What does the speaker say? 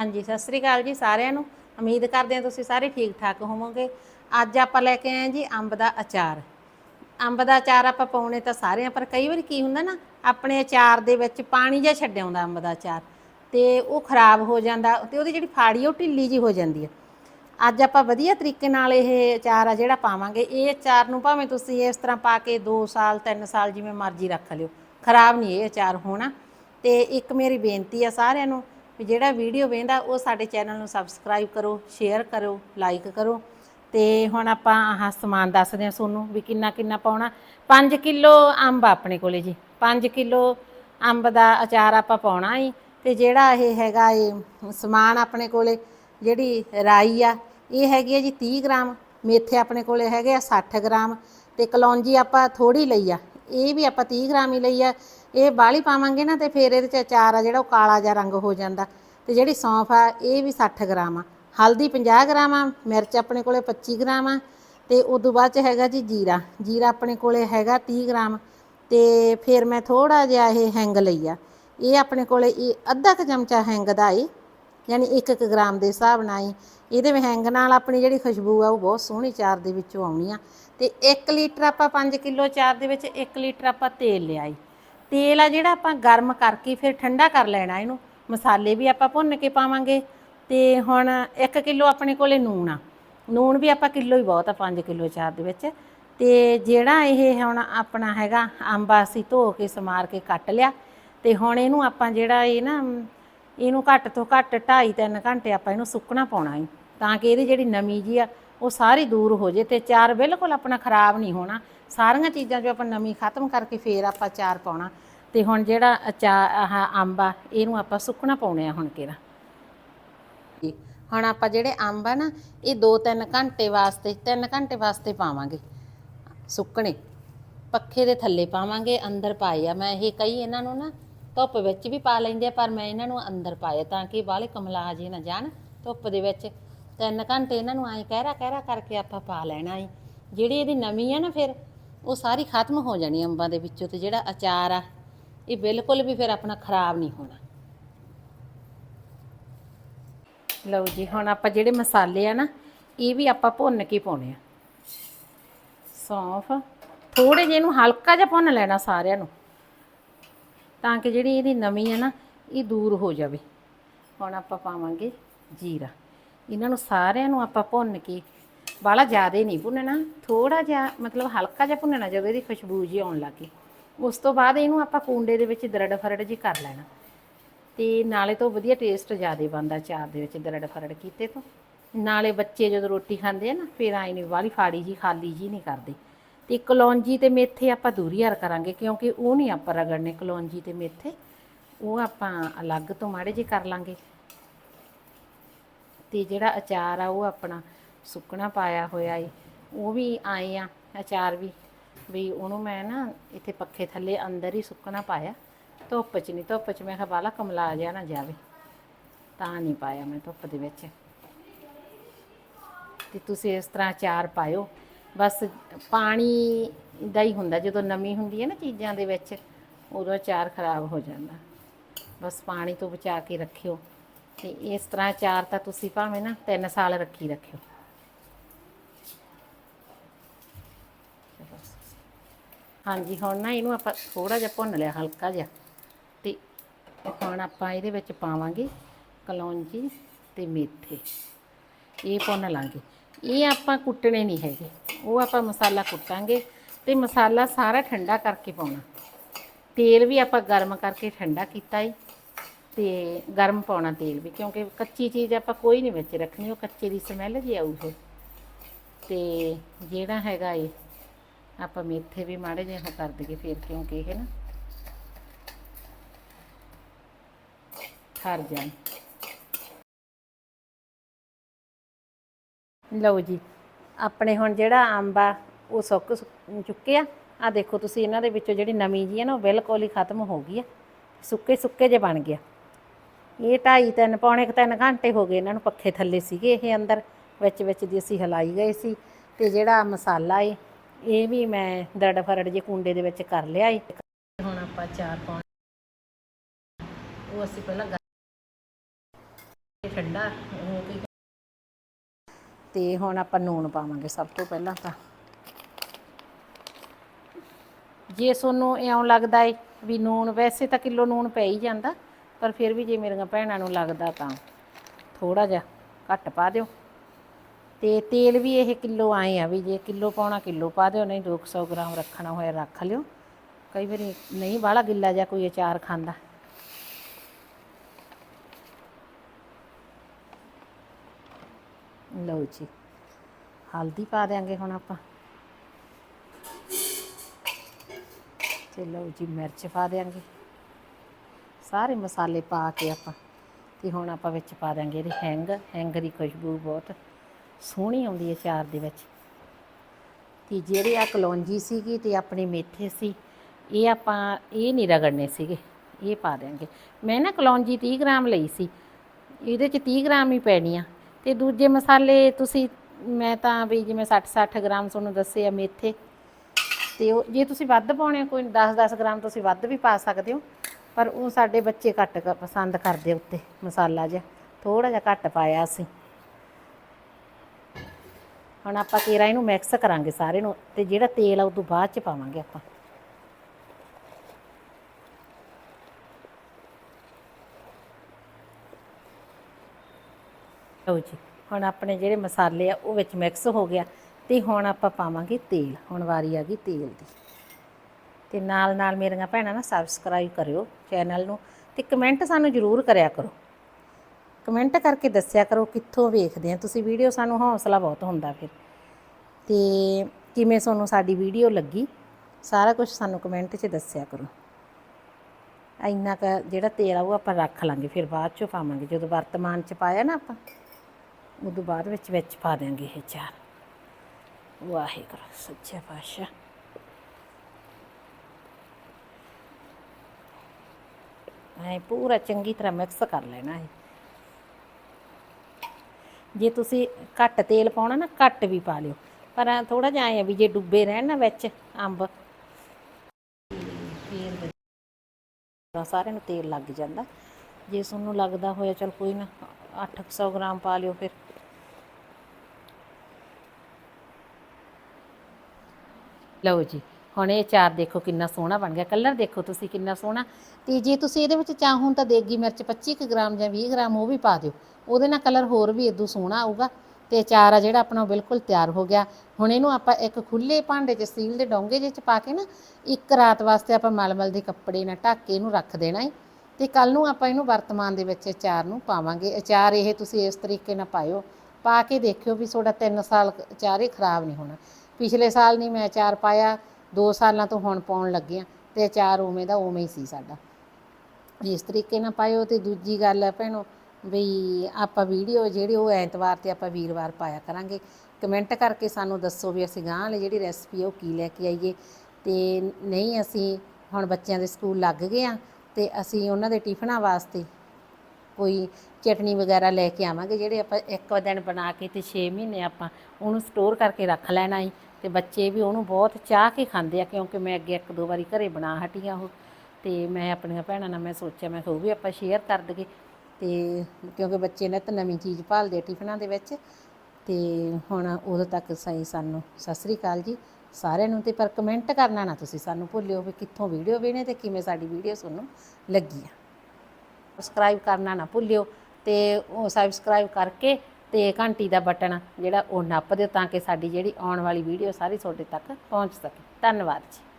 ਹਾਂਜੀ, ਸਤਿ ਸ੍ਰੀ ਅਕਾਲ ਜੀ ਸਾਰਿਆਂ ਨੂੰ। ਉਮੀਦ ਕਰਦੇ ਹਾਂ ਤੁਸੀਂ ਸਾਰੇ ਠੀਕ ਠਾਕ ਹੋਵੋਗੇ। ਅੱਜ ਆਪਾਂ ਲੈ ਕੇ ਆਏ ਜੀ ਅੰਬ ਦਾ ਅਚਾਰ। ਅੰਬ ਦਾ ਅਚਾਰ ਆਪਾਂ ਪਾਉਣੇ ਤਾਂ ਸਾਰੇ ਆ ਪਰ ਕਈ ਵਾਰੀ ਕੀ ਹੁੰਦਾ ਨਾ, ਆਪਣੇ ਅਚਾਰ ਦੇ ਵਿੱਚ ਪਾਣੀ ਜਿਹਾ ਛੱਡ ਆਉਂਦਾ ਅੰਬ ਦਾ ਅਚਾਰ। ਤੇ ਉਹ ਖਰਾਬ ਹੋ ਜਾਂਦਾ ਤੇ ਉਹਦੀ ਜਿਹੜੀ ਫਾੜੀ ਆ ਉਹ ਢਿੱਲੀ ਜੀ ਹੋ ਜਾਂਦੀ ਹੈ ਅੱਜ ਆਪਾਂ ਵਧੀਆ ਤਰੀਕੇ ਨਾਲ ਇਹ ਅਚਾਰ ਆ ਜਿਹੜਾ ਪਾਵਾਂਗੇ। ਇਹ ਅਚਾਰ ਨੂੰ ਭਾਵੇਂ ਤੁਸੀਂ ਇਸ ਤਰ੍ਹਾਂ ਪਾ ਕੇ 2 ਸਾਲ 3 ਸਾਲ ਜਿਵੇਂ ਮਰਜ਼ੀ ਰੱਖ ਲਿਓ। ਖਰਾਬ ਨਹੀਂ ਇਹ ਅਚਾਰ ਹੋਣਾ। ਤੇ ਇੱਕ ਮੇਰੀ ਬੇਨਤੀ ਆ ਸਾਰਿਆਂ ਨੂੰ ਵੀ ਜਿਹੜਾ ਵੀਡੀਓ ਵੇਂਦਾ ਉਹ ਸਾਡੇ ਚੈਨਲ ਨੂੰ ਸਬਸਕ੍ਰਾਈਬ ਕਰੋ ਸ਼ੇਅਰ ਕਰੋ ਲਾਈਕ ਕਰੋ। ਤੇ ਹੁਣ ਆਪਾਂ ਆਹ ਸਮਾਨ ਦੱਸਦੇ ਹਾਂ ਤੁਹਾਨੂੰ ਵੀ ਕਿੰਨਾ ਕਿੰਨਾ ਪਾਉਣਾ। 5 ਕਿਲੋ ਅੰਬ ਆਪਣੇ ਕੋਲੇ ਜੀ। 5 ਕਿਲੋ ਅੰਬ ਦਾ ਅਚਾਰ ਆਪਾਂ ਪਾਉਣਾ ਈ। ਤੇ ਜਿਹੜਾ ਇਹ ਹੈਗਾ ਇਹ ਸਮਾਨ ਆਪਣੇ ਕੋਲੇ, ਜਿਹੜੀ ਰਾਈ ਆ, ਇਹ ਹੈਗੀ ਹੈ ਜੀ 30 ਗ੍ਰਾਮ। ਮੇਥੇ ਆਪਣੇ ਕੋਲੇ ਹੈਗੇ ਆ 60 ਗ੍ਰਾਮ। ਤੇ ਕਲੌਂਜੀ ਆਪਾਂ ਥੋੜੀ ਲਈ ਆ। ਇਹ ਵੀ ਆਪਾਂ 30 ਗ੍ਰਾਮ ਹੀ ਲਈ ਆ। ਇਹ ਬਾਲੀ ਪਾਵਾਂਗੇ ਨਾ ਤੇ ਫਿਰ ਇਹਦੇ ਚ ਅਚਾਰ ਆ ਜਿਹੜਾ ਉਹ ਕਾਲਾ ਜਿਹਾ ਰੰਗ ਹੋ ਜਾਂਦਾ। ਤੇ ਜਿਹੜੀ ਸੌਂਫ ਆ, ਇਹ ਵੀ 60 ਗ੍ਰਾਮ ਆ। ਹਲਦੀ 50 ਗ੍ਰਾਮ ਆ, ਮਿਰਚ ਆਪਣੇ ਕੋਲੇ 25 ਗ੍ਰਾਮ ਆ। ਤੇ ਤੋਂ ਬਾਅਦ ਚ ਹੈਗਾ ਜੀ ਜੀਰਾ। ਜੀਰਾ ਆਪਣੇ ਕੋਲੇ ਹੈਗਾ 30 ਗ੍ਰਾਮ। ਤੇ ਫਿਰ ਮੈਂ ਥੋੜਾ ਜਿਹਾ ਇਹ ਹੈਂਗ ਲਈ ਆ। ਇਹ ਆਪਣੇ ਕੋਲੇ ਇਹ ਅੱਧਾ ਕੁ ਚਮਚਾ ਹੈਂਗ ਦਾ ਏ, ਯਾਨੀ 1 ਗ੍ਰਾਮ ਦੇ ਹਿਸਾਬ ਨਾਲ ਹੀ ਇਹਦੇ ਵਿੱਚ ਹੈਂਗ ਨਾਲ ਆਪਣੀ ਜਿਹੜੀ ਖੁਸ਼ਬੂ ਆ, ਉਹ ਬਹੁਤ ਸੋਹਣੀ ਚਾਰ ਦੇ ਵਿੱਚੋਂ ਆਉਣੀ ਆ। ਤੇ 1 ਲੀਟਰ ਆਪਾਂ 5 ਕਿਲੋ ਚਾਰ ਦੇ ਵਿੱਚ 1 ਲੀਟਰ ਆਪਾਂ ਤੇਲ ਲਿਆ ਲਿਆਈ। ਤੇਲ ਆ ਜਿਹੜਾ ਆਪਾਂ ਗਰਮ ਕਰਕੇ ਫਿਰ ਠੰਡਾ ਕਰ ਲੈਣਾ ਇਹਨੂੰ। ਮਸਾਲੇ ਵੀ ਆਪਾਂ ਭੁੰਨ ਕੇ ਪਾਵਾਂਗੇ। ਤੇ ਹੁਣ 1 ਕਿਲੋ ਆਪਣੇ ਕੋਲੇ ਨੂਣ ਆ। ਨੂਣ ਵੀ ਆਪਾਂ ਕਿਲੋ ਹੀ ਬਹੁਤ ਆ 5 ਕਿਲੋ ਚਾਰ ਦੇ ਵਿੱਚ। ਤੇ ਜਿਹੜਾ ਇਹ ਹੁਣ ਆਪਣਾ ਹੈਗਾ, ਅੰਬਾ ਅਸੀਂ ਧੋ ਕੇ ਸਮਾਰ ਕੇ ਕੱਟ ਲਿਆ। ਤੇ ਹੁਣ ਇਹਨੂੰ ਆਪਾਂ ਜਿਹੜਾ ਇਹ ਨਾ, ਇਹਨੂੰ ਘੱਟ ਤੋਂ ਘੱਟ 2.5 3 ਘੰਟੇ ਆਪਾਂ ਇਹਨੂੰ ਸੁੱਕਣਾ ਪਾਉਣਾ ਹੈ ਤਾਂ ਕਿ ਇਹਦੀ ਜਿਹੜੀ ਨਮੀ ਜੀ ਆ ਉਹ ਸਾਰੀ ਦੂਰ ਹੋ ਜੇ ਤੇ ਚਾਰ ਬਿਲਕੁਲ ਆਪਣਾ ਖਰਾਬ ਨਹੀਂ ਹੋਣਾ। ਸਾਰੀਆਂ ਚੀਜ਼ਾਂ ਜੋ ਆਪਾਂ ਨਵੀਂ ਖਤਮ ਕਰਕੇ ਫੇਰ ਆਪਾਂ ਚਾਰ ਪਾਉਣਾ। ਤੇ ਹੁਣ ਜਿਹੜਾ ਅਚਾਰ ਆਹ ਅੰਬ ਆ, ਇਹਨੂੰ ਆਪਾਂ ਸੁੱਕਣਾ ਪਾਉਣੇ ਆ ਹੁਣ ਕਿਹੜਾ। ਹੁਣ ਆਪਾਂ ਜਿਹੜੇ ਅੰਬ ਆ ਨਾ, ਇਹ 2-3 ਘੰਟੇ ਵਾਸਤੇ 3 ਘੰਟੇ ਵਾਸਤੇ ਪਾਵਾਂਗੇ। ਸੁੱਕਣੇ। ਪੱਖੇ ਦੇ ਥੱਲੇ ਪਾਵਾਂਗੇ, ਅੰਦਰ ਪਾਏ ਆ। ਮੈਂ ਇਹ ਕਈ ਇਹਨਾਂ ਨੂੰ ਨਾ ਧੁੱਪ ਵਿੱਚ ਵੀ ਪਾ ਲੈਂਦੇ ਆ, ਪਰ ਮੈਂ ਇਹਨਾਂ ਨੂੰ ਅੰਦਰ ਪਾਇਆ ਤਾਂ ਕਿ ਬਾਹਲੇ ਕਮਲਾ ਜੇ ਨਾ ਜਾਣ, ਧੁੱਪ ਦੇ ਵਿੱਚ। ਤਿੰਨ ਘੰਟੇ ਇਹਨਾਂ ਨੂੰ ਐਂ ਕਹਿਰਾ ਕਹਿਰਾ ਕਰਕੇ ਆਪਾਂ ਪਾ ਲੈਣਾ ਏ ਜਿਹੜੀ ਇਹਦੀ ਨਮੀ ਆ ਨਾ ਫਿਰ, ਉਹ ਸਾਰੀ ਖਤਮ ਹੋ ਜਾਣੀ ਅੰਬਾਂ ਦੇ ਵਿੱਚੋਂ ਤੇ ਜਿਹੜਾ ਅਚਾਰ ਆ, ਇਹ ਬਿਲਕੁਲ ਵੀ ਫਿਰ ਆਪਣਾ ਖਰਾਬ ਨਹੀਂ ਹੋਣਾ। ਲਓ ਜੀ, ਹੁਣ ਆਪਾਂ ਜਿਹੜੇ ਮਸਾਲੇ ਆ ਨਾ, ਇਹ ਵੀ ਆਪਾਂ ਭੁੰਨ ਕੇ ਪਾਉਣੇ ਆ। ਸੌਂਫ ਥੋੜੇ ਜਿਹੇ ਨੂੰ ਹਲਕਾ ਜਿਹਾ ਭੁੰਨ ਲੈਣਾ ਸਾਰਿਆਂ ਨੂੰ, ਤਾਂ ਕਿ ਜਿਹੜੀ ਇਹਦੀ ਨਮੀ ਆ ਨਾ, ਇਹ ਦੂਰ ਹੋ ਜਾਵੇ। ਹੁਣ ਆਪਾਂ ਪਾਵਾਂਗੇ ਜੀਰਾ। ਇਹਨਾਂ ਨੂੰ ਸਾਰਿਆਂ ਨੂੰ ਆਪਾਂ ਭੁੰਨ ਕੇ ਬਾਲਾ ਜ਼ਿਆਦਾ ਨਹੀਂ ਭੁੰਨਣਾ ਥੋੜਾ ਜਿਹਾ ਮਤਲਬ ਹਲਕਾ ਜਿਹਾ ਭੁੰਨਣਾ ਜਦੋਂ ਇਹਦੀ ਖੁਸ਼ਬੂ ਜੀ ਆਉਣ ਲੱਗੇ। ਉਸ ਤੋਂ ਬਾਅਦ ਇਹਨੂੰ ਆਪਾਂ ਕੁੰਡੇ ਦੇ ਵਿੱਚ ਦਰੜ ਫਰੜ ਜੀ ਕਰ ਲੈਣਾ। ਤੇ ਨਾਲੇ ਤੋਂ ਵਧੀਆ ਟੇਸਟ ਜ਼ਿਆਦਾ ਬਣਦਾ ਚਾਰ ਦੇ ਵਿੱਚ ਦਰੜ ਫਰੜ ਕੀਤੇ ਤੋਂ। ਨਾਲੇ ਬੱਚੇ ਜਦੋਂ ਰੋਟੀ ਖਾਂਦੇ ਆ ਨਾ, ਫਿਰ ਆਈ ਨਹੀਂ ਵਾਲੀ ਫਾੜੀ ਜੀ, ਖਾਲੀ ਜੀ ਨਹੀਂ ਕਰਦੇ। ਤੇ ਕਲੌਂਜੀ ਤੇ ਮੇਥੇ ਆਪਾਂ ਦੂਰੀ ਹਰ ਕਰਾਂਗੇ, ਕਿਉਂਕਿ ਉਹ ਨਹੀਂ ਆਪਾਂ ਰਗੜਨੇ ਕਲੌਂਜੀ ਤੇ ਮੇਥੇ। ਉਹ ਆਪਾਂ ਅਲੱਗ ਤੋਂ ਮਾੜੇ ਜੀ ਕਰ ਲਾਂਗੇ। ਤੇ ਜਿਹੜਾ ਅਚਾਰ ਆ ਉਹ ਆਪਣਾ ਸੁੱਕਣਾ ਪਾਇਆ ਹੋਇਆ ਏ। ਉਹ ਵੀ ਆਏ ਆ, ਅਚਾਰ ਵੀ। ਵੀ ਉਹਨੂੰ ਮੈਂ ਨਾ ਇੱਥੇ ਪੱਖੇ ਥੱਲੇ ਅੰਦਰ ਹੀ ਸੁੱਕਣਾ ਪਾਇਆ। ਧੁੱਪ 'ਚ ਨਹੀਂ ਧੁੱਪ 'ਚ ਮੈਂ ਕਿਹਾ ਬਾਲਾ ਕਮਲਾ ਜਿਹਾ ਨਾ ਜਾਵੇ। ਤਾਂ ਨਹੀਂ ਪਾਇਆ ਮੈਂ ਧੁੱਪ ਦੇ ਵਿੱਚ। ਤੇ ਤੁਸੀਂ ਇਸ ਤਰ੍ਹਾਂ ਅਚਾਰ ਪਾਇਓ। ਬਸ ਪਾਣੀ ਦਾ ਹੀ ਹੁੰਦਾ, ਜਦੋਂ ਨਮੀ ਹੁੰਦੀ ਹੈ ਨਾ ਚੀਜ਼ਾਂ ਦੇ ਵਿੱਚ, ਉਦੋਂ ਅਚਾਰ ਖਰਾਬ ਹੋ ਜਾਂਦਾ। ਬਸ ਪਾਣੀ ਤੋਂ ਬਚਾ ਕੇ ਰੱਖਿਓ। ਤੇ ਇਸ ਤਰ੍ਹਾਂ ਚਾਰ ਤਾਂ ਤੁਸੀਂ ਭਾਵੇਂ ਨਾ 3 ਸਾਲ ਰੱਖੀ ਰੱਖਿਓ। ਹਾਂਜੀ, ਹੁਣ ਨਾ ਇਹਨੂੰ ਆਪਾਂ ਥੋੜਾ ਜਿਹਾ ਭੁੰਨ ਲਿਆ, ਹਲਕਾ ਜਿਹਾ। ਤੇ ਹੁਣ ਆਪਾਂ ਇਹਦੇ ਵਿੱਚ ਪਾਵਾਂਗੇ ਕਲੌਂਜੀ ਤੇ ਮੇਥੇ। ਇਹ ਭੁੰਨ ਲਾਂਗੇ। ਇਹ ਆਪਾਂ ਕੁੱਟਣੇ ਨਹੀਂ ਹੈਗੇ। ਉਹ ਆਪਾਂ ਮਸਾਲਾ ਕੁੱਟਾਂਗੇ ਤੇ ਮਸਾਲਾ ਸਾਰਾ ਠੰਡਾ ਕਰਕੇ ਪਾਉਣਾ। ਤੇਲ ਵੀ ਆਪਾਂ ਗਰਮ ਕਰਕੇ ਠੰਡਾ ਕੀਤਾ ਈ ਤੇ ਗਰਮ ਪਾਉਣਾ ਤੇਲ ਵੀ, ਕਿਉਂਕਿ ਕੱਚੀ ਚੀਜ਼ ਆਪਾਂ ਕੋਈ ਨਹੀਂ ਵਿੱਚ ਰੱਖਣੀ, ਉਹ ਕੱਚੇ ਦੀ ਸਮੈਲ ਜੀ ਆਊ ਫਿਰ ਤੇ ਜਿਹੜਾ ਹੈਗਾ ਇਹ ਆਪਾਂ ਮੇਥੇ ਵੀ ਮਾੜੇ ਜਿਹੇ ਉਹ ਕਰ ਦਈਏ ਫਿਰ, ਕਿਉਂਕਿ ਇਹ ਨਾ ਠਰ ਜਾਣ। ਲਓ ਜੀ, ਆਪਣੇ ਹੁਣ ਜਿਹੜਾ ਅੰਬ ਆ ਉਹ ਸੁੱਕ ਸੁੱਕ ਚੁੱਕੇ ਆ ਆ ਦੇਖੋ ਤੁਸੀਂ ਇਹਨਾਂ ਦੇ ਵਿੱਚੋਂ ਜਿਹੜੀ ਨਮੀ ਜੀ ਹੈ ਨਾ, ਉਹ ਬਿਲਕੁਲ ਹੀ ਖਤਮ ਹੋ ਗਈ ਆ ਸੁੱਕੇ ਸੁੱਕੇ ਜੇ ਬਣ ਗਿਆ। ਇਹ ਢਾਈ ਤਿੰਨ, ਪੌਣੇ ਕੁ ਤਿੰਨ ਘੰਟੇ ਹੋ ਗਏ ਇਹਨਾਂ ਨੂੰ ਪੱਖੇ ਥੱਲੇ ਸੀਗੇ ਇਹ ਅੰਦਰ, ਵਿੱਚ ਵਿੱਚ ਦੀ ਅਸੀਂ ਹਲਾਈ ਗਏ ਸੀ ਤੇ ਜਿਹੜਾ ਮਸਾਲਾ ਏ, ਇਹ ਵੀ ਮੈਂ ਦਰੜ ਫਰੜ ਜੇ ਕੁੰਡੇ ਦੇ ਵਿੱਚ ਕਰ ਲਿਆ ਏ। ਹੁਣ ਆਪਾਂ ਚਾਰ ਪਾਉਣੇ ਉਹ ਅਸੀਂ ਪਹਿਲਾਂ ਠੰਡਾ ਹੋ ਕੇ ਤੇ ਹੁਣ ਆਪਾਂ ਨੂਣ ਪਾਵਾਂਗੇ ਸਭ ਤੋਂ ਪਹਿਲਾਂ ਤਾਂ। ਜੇ ਤੁਹਾਨੂੰ ਇਉਂ ਲੱਗਦਾ ਏ ਵੀ ਨੂਣ, ਵੈਸੇ ਤਾਂ ਕਿਲੋ ਨੂਣ ਪੈ ਹੀ ਜਾਂਦਾ। ਪਰ ਫਿਰ ਵੀ ਜੇ ਮੇਰੀਆਂ ਭੈਣਾਂ ਨੂੰ ਲੱਗਦਾ ਤਾਂ ਥੋੜਾ ਜਿਹਾ ਘੱਟ ਪਾ ਦਿਓ। ਤੇ ਤੇਲ ਵੀ ਇਹ ਕਿਲੋ ਆਏ ਆ ਵੀ ਜੇ ਕਿਲੋ ਪਾਉਣਾ ਕਿਲੋ ਪਾ ਦਿਓ, ਨਹੀਂ 200 ਗ੍ਰਾਮ ਰੱਖਣਾ ਹੋਇਆ ਰੱਖ ਲਿਓ। ਕਈ ਵਾਰੀ ਨਹੀਂ ਬਾਹਲਾ ਗਿੱਲਾ ਜਾਂ ਕੋਈ ਅਚਾਰ ਖਾਂਦਾ। ਲਓ ਜੀ, ਹਲਦੀ ਪਾ ਦਿਆਂਗੇ ਹੁਣ ਆਪਾਂ। ਤੇ ਲਓ ਜੀ, ਮਿਰਚ ਪਾ ਦਿਆਂਗੇ। ਸਾਰੇ ਮਸਾਲੇ ਪਾ ਕੇ ਆਪਾਂ ਤੇ ਹੁਣ ਆਪਾਂ ਵਿੱਚ ਪਾ ਦਿਆਂਗੇ ਇਹਦੇ ਹੈਂਗ ਹੈਂਗ ਦੀ ਖੁਸ਼ਬੂ ਬਹੁਤ ਸੋਹਣੀ ਆਉਂਦੀ ਹੈ ਚਾਰ ਦੇ ਵਿੱਚ। ਤੇ ਜਿਹੜੇ ਆ ਕਲੌਂਜੀ ਸੀਗੀ ਤੇ ਆਪਣੇ ਮੇਥੇ ਸੀ ਇਹ ਆਪਾਂ ਇਹ ਨਹੀਂ ਰਗੜਨੇ ਸੀਗੇ ਇਹ ਪਾ ਦਿਆਂਗੇ। ਮੈਂ ਨਾ ਕਲੌਂਜੀ 30 ਗ੍ਰਾਮ ਲਈ ਸੀ ਇਹਦੇ ਚ 30 ਗ੍ਰਾਮ ਹੀ ਪੈਣੀ ਆ। ਤੇ ਦੂਜੇ ਮਸਾਲੇ ਤੁਸੀਂ ਮੈਂ ਤਾਂ ਵੀ ਜਿਵੇਂ 60 60 ਗ੍ਰਾਮ ਤੁਹਾਨੂੰ ਦੱਸੇ ਆ ਮੇਥੇ ਤੇ ਉਹ ਜੇ ਤੁਸੀਂ ਵੱਧ ਪਾਉਣੇ ਆ, ਕੋਈ 10-10 ਗ੍ਰਾਮ ਤੁਸੀਂ ਵੱਧ ਵੀ ਪਾ ਸਕਦੇ ਹੋ। ਪਰ ਉਹ ਸਾਡੇ ਬੱਚੇ ਘੱਟ ਕ- ਪਸੰਦ ਕਰਦੇ ਉੱਤੇ, ਮਸਾਲਾ ਜਿਹਾ। ਥੋੜਾ ਜਿਹਾ ਘੱਟ ਪਾਇਆ ਅਸੀਂ। ਹੁਣ ਆਪਾਂ ਤੇਰਾ ਇਹਨੂੰ ਮਿਕਸ ਕਰਾਂਗੇ ਸਾਰੇ ਨੂੰ ਤੇ ਜਿਹੜਾ ਤੇਲ ਆ ਉਹ ਤੋਂ ਬਾਅਦ ਚ ਪਾਵਾਂਗੇ ਆਪਾਂ। ਲਓ ਜੀ, ਹੁਣ ਆਪਣੇ ਜਿਹੜੇ ਮਸਾਲੇ ਆ ਉਹ ਵਿੱਚ ਮਿਕਸ ਹੋ ਗਿਆ ਤੇ ਹੁਣ ਆਪਾਂ ਪਾਵਾਂਗੇ ਤੇਲ। ਹੁਣ ਵਾਰੀ ਆ ਗਈ ਤੇਲ ਦੀ। ਤੇ ਨਾਲ ਨਾਲ ਮੇਰੀਆਂ ਭੈਣਾਂ ਨਾ ਸਬਸਕ੍ਰਾਈਬ ਕਰਿਓ ਚੈਨਲ ਨੂੰ ਤੇ ਕਮੈਂਟ ਸਾਨੂੰ ਜ਼ਰੂਰ ਕਰਿਆ ਕਰੋ। ਕਮੈਂਟ ਕਰਕੇ ਦੱਸਿਆ ਕਰੋ ਕਿੱਥੋਂ ਵੇਖਦੇ ਆ। ਤੁਸੀਂ ਵੀਡੀਓ ਸਾਨੂੰ ਹੌਸਲਾ ਬਹੁਤ ਹੁੰਦਾ ਫਿਰ। ਤੇ ਕਿਵੇਂ ਤੁਹਾਨੂੰ ਸਾਡੀ ਵੀਡੀਓ ਲੱਗੀ, ਸਾਰਾ ਕੁਝ ਸਾਨੂੰ ਕਮੈਂਟ 'ਚ ਦੱਸਿਆ ਕਰੋ। ਇੰਨਾ ਕ ਜਿਹੜਾ ਤੇਲ ਆ ਉਹ ਆਪਾਂ ਰੱਖ ਲਾਂਗੇ ਫਿਰ ਬਾਅਦ 'ਚੋਂ ਪਾਵਾਂਗੇ। ਜਦੋਂ ਵਰਤਮਾਨ 'ਚ ਪਾਇਆ ਨਾ ਆਪਾਂ, ਉਦੋਂ ਬਾਅਦ ਵਿੱਚ ਵਿੱਚ ਪਾ ਦਿਆਂਗੇ ਇਹ ਚਾਰ ਵਾਹਿਗੁਰੂ, ਸੱਚੇ ਪਾਤਸ਼ਾਹ। ਐ ਪੂਰਾ ਚੰਗੀ ਤਰ੍ਹਾਂ ਮਿਕਸ ਕਰ ਲੈਣਾ ਹੈ ਜੇ ਤੁਸੀਂ ਘੱਟ ਤੇਲ ਪਾਉਣਾ ਨਾ, ਘੱਟ ਵੀ ਪਾ ਲਿਓ। ਪਰ ਥੋੜਾ ਜਿਹਾ ਐ ਵੀ ਜੇ ਡੁੱਬੇ ਰਹਿਣ ਨਾ ਵਿੱਚ ਅੰਬ। ਫੇਰ ਸਾਰਿਆਂ ਨੂੰ ਤੇਲ ਲੱਗ ਜਾਂਦਾ। ਜੇ ਤੁਹਾਨੂੰ ਲੱਗਦਾ ਹੋਇਆ ਚਲ ਕੋਈ ਨਾ 800 ਗ੍ਰਾਮ ਪਾ ਲਿਓ ਫਿਰ। ਲਓ ਜੀ। ਹੁਣ ਇਹ ਚਾਰ ਦੇਖੋ ਕਿੰਨਾ ਸੋਹਣਾ ਬਣ ਗਿਆ, ਕਲਰ ਦੇਖੋ ਤੁਸੀਂ ਕਿੰਨਾ ਸੋਹਣਾ। ਤੇ ਜੇ ਤੁਸੀਂ ਇਹਦੇ ਵਿੱਚ ਚਾਹੋ ਤਾਂ ਦੇਗੀ ਮਿਰਚ 25 ਕੁ ਗ੍ਰਾਮ ਜਾਂ 20 ਗ੍ਰਾਮ ਉਹ ਵੀ ਪਾ ਦਿਓ। ਉਹਦੇ ਨਾਲ ਕਲਰ ਹੋਰ ਵੀ ਇਦੋਂ ਸੋਹਣਾ ਆਊਗਾ ਤੇ ਚਾਰ ਆ ਜਿਹੜਾ ਆਪਣਾ ਉਹ ਬਿਲਕੁਲ ਤਿਆਰ ਹੋ ਗਿਆ। ਹੁਣ ਇਹਨੂੰ ਆਪਾਂ ਇੱਕ ਖੁੱਲੇ ਭਾਂਡੇ 'ਚ ਸੀਲ ਦੇ ਡੋਂਗੇ ਜਿਹੇ 'ਚ ਪਾ ਕੇ ਨਾ, ਇੱਕ ਰਾਤ ਵਾਸਤੇ ਆਪਾਂ ਮਲਮਲ ਦੇ ਕੱਪੜੇ ਨਾਲ ਢੱਕ ਕੇ ਇਹਨੂੰ ਰੱਖ ਦੇਣਾ ਹੈ ਤੇ ਕੱਲ ਨੂੰ ਆਪਾਂ ਇਹਨੂੰ ਵਰਤਮਾਨ ਦੇ ਵਿੱਚ ਅਚਾਰ ਨੂੰ ਪਾਵਾਂਗੇ। ਅਚਾਰ ਇਹ ਤੁਸੀਂ ਇਸ ਤਰੀਕੇ ਨਾਲ ਪਾਇਓ। ਪਾ ਕੇ ਦੇਖਿਓ ਵੀ ਤੁਹਾਡਾ 3 ਸਾਲ ਅਚਾਰ ਇਹ ਖਰਾਬ ਨਹੀਂ ਹੋਣਾ। ਪਿਛਲੇ ਸਾਲ ਨਹੀਂ ਮੈਂ ਅਚਾਰ ਪਾਇਆ। 2 ਸਾਲਾਂ ਤੋਂ ਹੁਣ ਪਾਉਣ ਲੱਗੇ ਆ ਤੇ ਅਚਾਰ ਉਵੇਂ ਦਾ ਉਵੇਂ ਹੀ ਸੀ ਸਾਡਾ। ਇਸ ਤਰੀਕੇ ਨਾਲ ਪਾਇਓ ਤੇ ਦੂਜੀ ਗੱਲ ਹੈ ਭੈਣੋ ਵੀ ਆਪਾਂ ਵੀਡੀਓ ਜਿਹੜੀ ਉਹ ਐਤਵਾਰ ਤੇ ਆਪਾਂ ਵੀਰਵਾਰ ਪਾਇਆ ਕਰਾਂਗੇ। ਕਮੈਂਟ ਕਰਕੇ ਸਾਨੂੰ ਦੱਸੋ ਵੀ ਅਸੀਂ ਗਾਂ ਵਾਲੀ ਜਿਹੜੀ ਰੈਸਪੀ ਉਹ ਕੀ ਲੈ ਕੇ ਆਈਏ। ਤੇ ਨਹੀਂ ਅਸੀਂ ਹੁਣ ਬੱਚਿਆਂ ਦੇ ਸਕੂਲ ਲੱਗ ਗਏ ਆ ਤੇ ਅਸੀਂ ਉਹਨਾਂ ਦੇ ਟਿਫਨਾਂ ਵਾਸਤੇ ਕੋਈ ਚਟਨੀ ਵਗੈਰਾ ਲੈ ਕੇ ਆਵਾਂਗੇ ਜਿਹੜੇ ਆਪਾਂ ਇੱਕ ਦਿਨ ਬਣਾ ਕੇ ਤੇ 6 ਮਹੀਨੇ ਆਪਾਂ ਉਹਨੂੰ ਸਟੋਰ ਕਰਕੇ ਰੱਖ ਲੈਣਾ ਈ। ਤੇ ਬੱਚੇ ਵੀ ਉਹਨੂੰ ਬਹੁਤ ਚਾਹ ਕੇ ਖਾਂਦੇ ਆ, ਕਿਉਂਕਿ ਮੈਂ ਅੱਗੇ ਇੱਕ ਦੋ ਵਾਰੀ ਘਰੇ ਬਣਾ ਹਟੀਆਂ ਉਹ। ਤੇ ਮੈਂ ਆਪਣੀਆਂ ਭੈਣਾਂ ਨਾਲ ਮੈਂ ਸੋਚਿਆ, ਮੈਂ ਕਿਹਾ ਉਹ ਵੀ ਆਪਾਂ ਸ਼ੇਅਰ ਕਰ ਦਈਏ। ਤੇ ਕਿਉਂਕਿ ਬੱਚੇ ਨੇ ਤਾਂ ਨਵੀਂ ਚੀਜ਼ ਭਾਲਦੇ ਆ ਟਿਫਨਾਂ ਦੇ ਵਿੱਚ। ਤੇ ਹੁਣ ਉਦੋਂ ਤੱਕ ਸਹੀ ਸਾਨੂੰ, ਸਤਿ ਸ੍ਰੀ ਅਕਾਲ ਜੀ। ਸਾਰਿਆਂ ਨੂੰ ਤੇ ਪਰ ਕਮੈਂਟ ਕਰਨਾ ਨਾ ਤੁਸੀਂ ਸਾਨੂੰ ਭੁੱਲਿਓ ਵੀ ਕਿੱਥੋਂ ਵੀਡੀਓ ਵੇਣੇ ਤੇ ਕਿਵੇਂ ਸਾਡੀ ਵੀਡੀਓ ਤੁਹਾਨੂੰ ਲੱਗੀ ਆ। ਸਬਸਕ੍ਰਾਈਬ ਕਰਨਾ ਨਾ ਭੁੱਲਿਓ ਤੇ ਉਹ ਸਬਸਕ੍ਰਾਈਬ ਕਰਕੇ ਤੇ ਘੰਟੀ ਦਾ ਬਟਨ ਜਿਹੜਾ ਉਹ ਨੱਪ ਦਿਓ ਤਾਂ ਕਿ ਸਾਡੀ ਜਿਹੜੀ ਆਉਣ ਵਾਲੀ ਵੀਡੀਓ ਸਾਰੀ ਤੁਹਾਡੇ ਤੱਕ ਪਹੁੰਚ ਸਕੇ। ਧੰਨਵਾਦ ਜੀ।